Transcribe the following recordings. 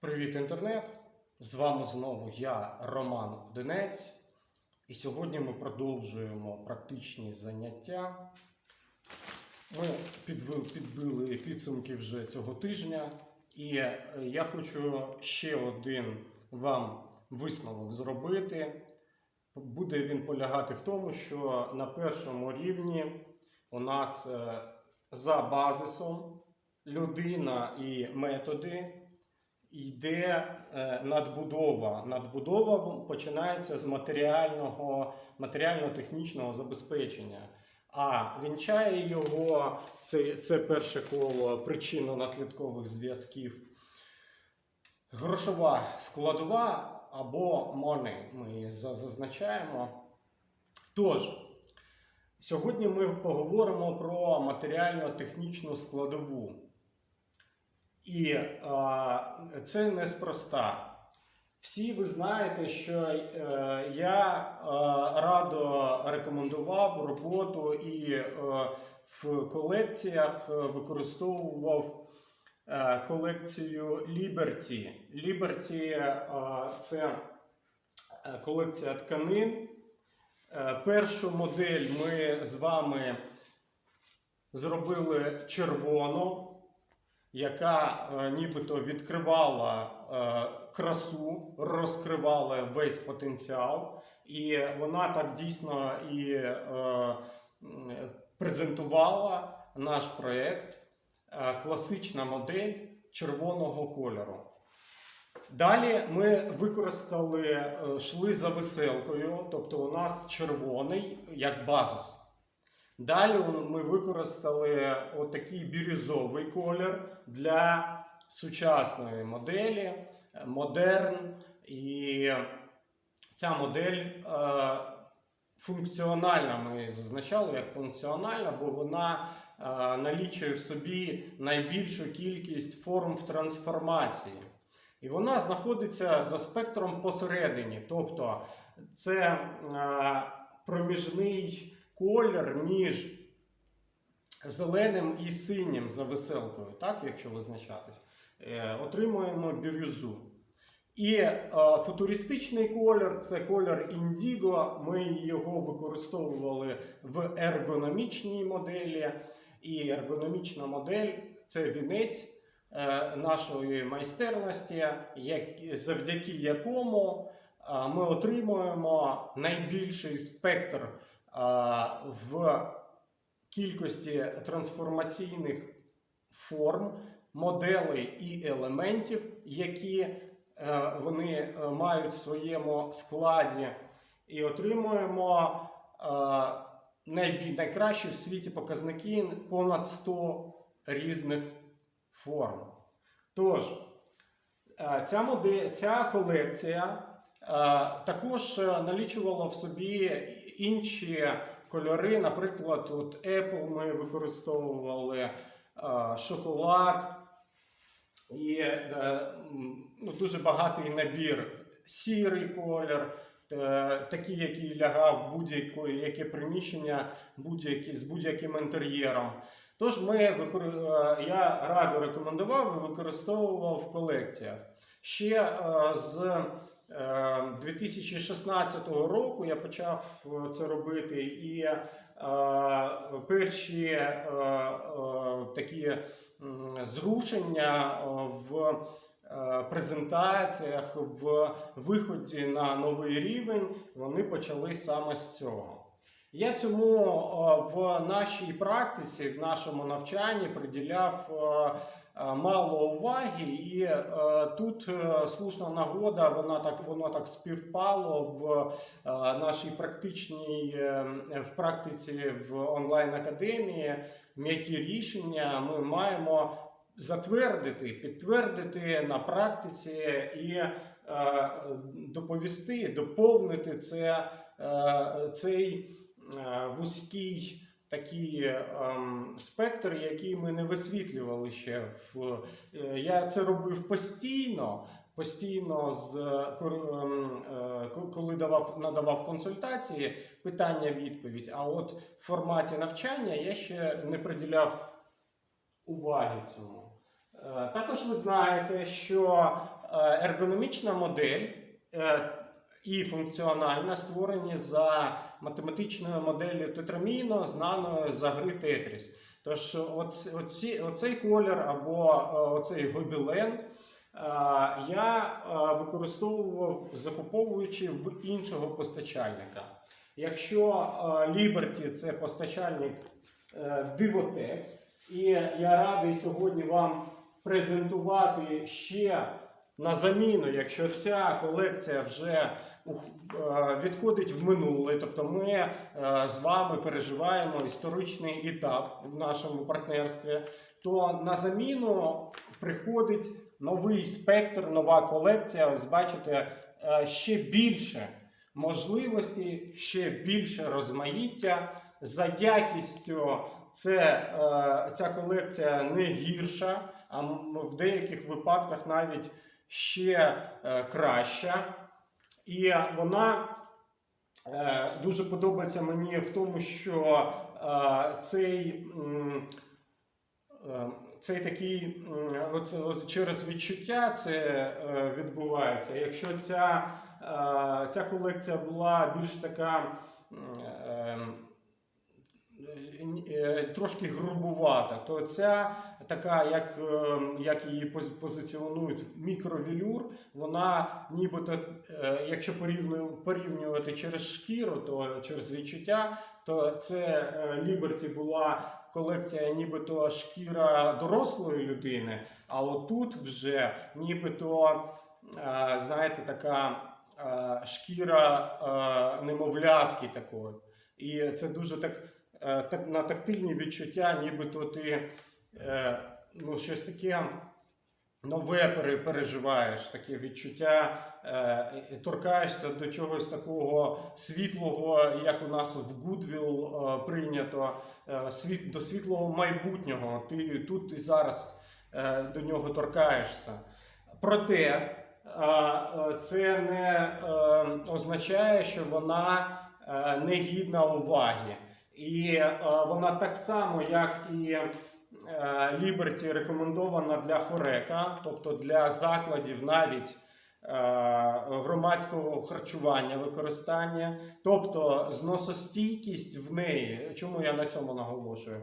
Привіт, інтернет! З вами знову я, Роман Одинець. І сьогодні ми продовжуємо практичні заняття. Ми підбили, підсумки вже цього тижня, і е, я хочу ще один вам висновок зробити. Буде він полягати в тому, що на першому рівні у нас е, за базисом людина і методи йде е, надбудова. Надбудова починається з матеріального, матеріально-технічного забезпечення. А вінчає його це, це перше коло причинно-наслідкових зв'язків. Грошова складова або money, ми її зазначаємо. Тож, сьогодні ми поговоримо про матеріально-технічну складову. І а, це неспроста. Всі ви знаєте, що е, я е, радо рекомендував роботу і е, в колекціях е, використовував е, колекцію Liberty. Liberty е, це е, колекція тканин. Е, Першу модель ми з вами зробили червону яка е, нібито відкривала е, красу, розкривала весь потенціал, і вона так дійсно і е, презентувала наш проєкт, е, класична модель червоного кольору. Далі ми використали, е, йшли за веселкою, тобто у нас червоний як базис. Далі ми використали отакий бірюзовий колір для сучасної моделі, модерн. І ця модель е, функціональна. Ми зазначали як функціональна, бо вона е, налічує в собі найбільшу кількість форм в трансформації. І вона знаходиться за спектром посередині. Тобто це е, проміжний колір між зеленим і синім за веселкою, так, якщо визначатись, е, отримуємо бірюзу. І е, футуристичний колір це колір індіго. Ми його використовували в ергономічній моделі. І ергономічна модель це вінець е, нашої майстерності, як, завдяки якому ми отримуємо найбільший спектр в кількості трансформаційних форм, моделей і елементів, які е, вони е, мають в своєму складі, і отримуємо е, найкращі в світі показники понад 100 різних форм. Тож, ця, модель, ця колекція також налічувала в собі інші кольори. Наприклад, от Apple ми використовували е, шоколад і е, ну, дуже багатий набір. Сірий колір, е, такий, який лягав будь-яке приміщення будь-які, з будь-яким інтер'єром. Тож ми, я радо рекомендував і використовував в колекціях. Ще з 2016 року я почав е, це робити, і е, перші е, такі зрушення в презентаціях, в виході на новий рівень, вони почали саме з цього. Я цьому в нашій практиці, в нашому навчанні приділяв мало уваги, і е, тут е, слушна нагода, вона так воно так співпало в е, нашій практичній е, в практиці в онлайн академії. М'які рішення ми маємо затвердити, підтвердити на практиці і е, доповісти, доповнити це, е, цей е, вузький такий ем, спектр, який ми не висвітлювали ще. В, е, я це робив постійно. Постійно з е, ем, е, ко- коли давав надавав консультації, питання-відповідь. А от в форматі навчання я ще не приділяв уваги цьому. Е, Також ви знаєте, що ергономічна модель і функціональна, створені за математичною моделлю тетраміно, знаною за гри Тетріс. Тож оц, оці, оцей колір або е, оцей гобілен е, я е, використовував закуповуючи в іншого постачальника. Якщо Liberty це постачальник Divotex, і я радий сьогодні вам презентувати ще на заміну, якщо ця колекція вже відходить в минуле, тобто ми е, з вами переживаємо історичний етап в нашому партнерстві, то на заміну приходить новий спектр, нова колекція. Ось бачите, е, ще більше можливості, ще більше розмаїття. За якістю це, е, ця колекція не гірша, а в деяких випадках навіть ще е, краща. І вона е, дуже подобається мені в тому, що е, цей. е, цей такий оце, через відчуття це е, відбувається. Якщо ця, е, ця колекція була більш така е, трошки грубувата, то ця така, як, е, як її позиціонують мікровелюр, вона нібито, е, якщо порівнювати через шкіру, то через відчуття, то це е, Liberty була колекція нібито шкіра дорослої людини, а отут вже нібито, е, знаєте, така е, шкіра е, немовлятки такої. І це дуже е, так на тактильні відчуття, нібито ти е, ну, щось таке нове переживаєш, таке відчуття, е, торкаєшся до чогось такого світлого, як у нас в Гудвіл е, прийнято, е, до світлого майбутнього. Ти тут і зараз е, до нього торкаєшся. Проте е, е, це не е, означає, що вона е, не гідна уваги. І е, вона так само, як і е, Liberty рекомендована для хорека, тобто для закладів навіть е, громадського харчування використання, тобто зносостійкість в неї. Чому я на цьому наголошую?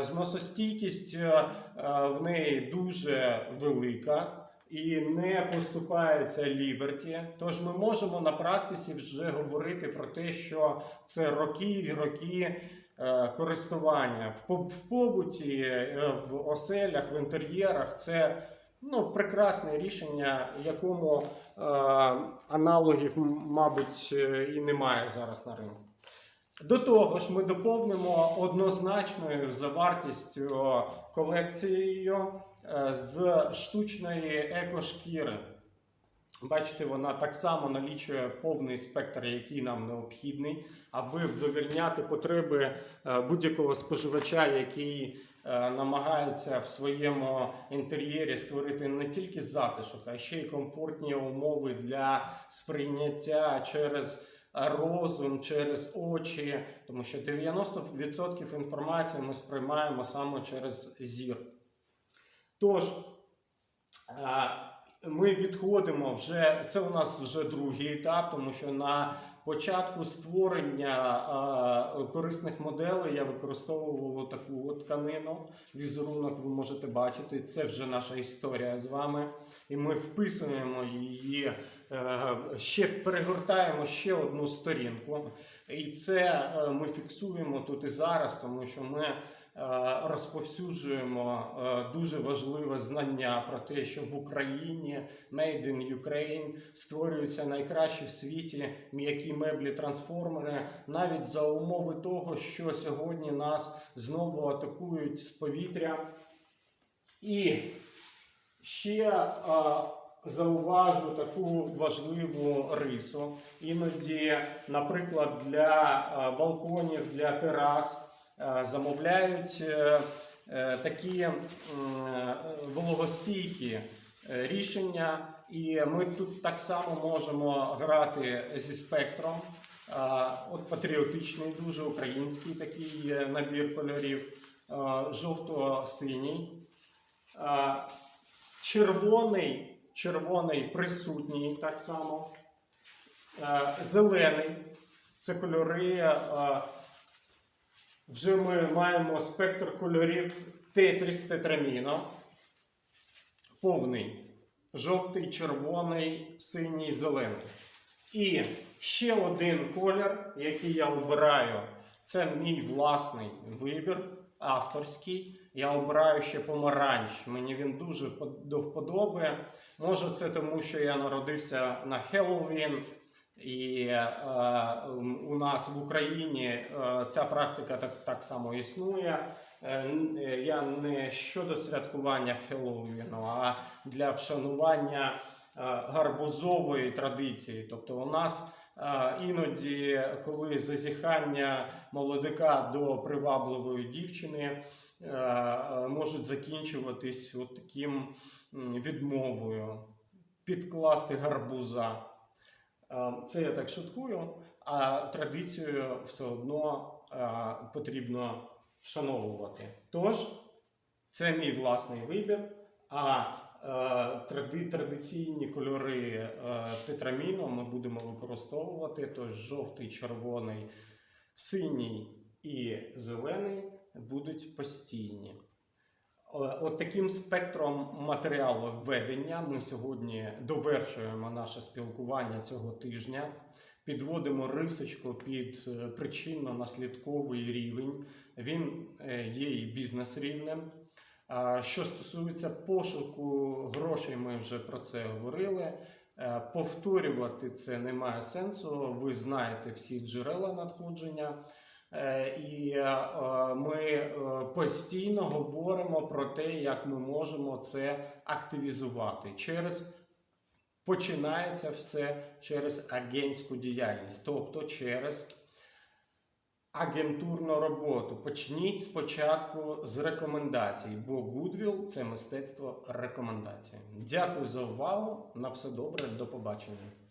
Зносостійкість в неї дуже велика. І не поступається Liberty. Тож ми можемо на практиці вже говорити про те, що це роки і роки е, користування в, побуті, е, в оселях, в інтер'єрах. Це ну, прекрасне рішення, якому е, аналогів, мабуть, і немає зараз на ринку. До того ж, ми доповнимо однозначною за вартістю колекцією з штучної екошкіри. Бачите, вона так само налічує повний спектр, який нам необхідний, аби вдовільняти потреби е, будь-якого споживача, який е, намагається в своєму інтер'єрі створити не тільки затишок, а ще й комфортні умови для сприйняття через розум, через очі, тому що 90% інформації ми сприймаємо саме через зір. Тож, е, ми відходимо вже, це у нас вже другий етап, тому що на початку створення е, корисних моделей я використовував таку от тканину. Візерунок ви можете бачити. Це вже наша історія з вами. І ми вписуємо її, е, ще перегортаємо ще одну сторінку. І це ми фіксуємо тут і зараз, тому що ми розповсюджуємо е, дуже важливе знання про те, що в Україні Made in Ukraine створюються найкращі в світі м'які меблі трансформери, навіть за умови того, що сьогодні нас знову атакують з повітря. І ще е, зауважу таку важливу рису. Іноді, наприклад, для е, балконів, для терас е, замовляють е, е, такі е, вологостійкі е, рішення, і ми тут так само можемо грати зі спектром. От патріотичний, дуже український такий е, набір кольорів, жовто-синій. Червоний, червоний присутній так само. Е, Зелений це кольори. Вже ми маємо спектр кольорів тетріс тетраміно. Повний. Жовтий, червоний, синій, зелений. І ще один колір, який я обираю, це мій власний вибір, авторський. Я обираю ще помаранч. Мені він дуже до вподоби. Може, це тому, що я народився на Хеллоуін, і е, у нас в Україні е, ця практика так, так само існує. Е, е, Я не щодо святкування Хеллоуіну, а для вшанування е, гарбузової традиції. Тобто, у нас е, іноді, коли зазіхання молодика до привабливої дівчини е, можуть закінчуватись от таким відмовою підкласти гарбуза. Е, Це я так шуткую, а традицію все одно е, потрібно вшановувати. Тож, це мій власний вибір. А е, тради, традиційні кольори е, тетраміну ми будемо використовувати. Тож жовтий, червоний, синій і зелений будуть постійні. Е, От таким спектром матеріалу введення ми сьогодні довершуємо наше спілкування цього тижня, підводимо рисочку під е, причинно-наслідковий рівень. Він е, є і бізнес-рівнем. Що стосується пошуку грошей, ми вже про це говорили. Повторювати це немає сенсу. Ви знаєте всі джерела надходження. Е, І е, ми е, постійно говоримо про те, як ми можемо це активізувати. Через починається все через агентську діяльність, тобто через агентурну роботу. Почніть спочатку з рекомендацій, бо Goodwill – це мистецтво рекомендацій. Дякую за увагу. На все добре, до побачення.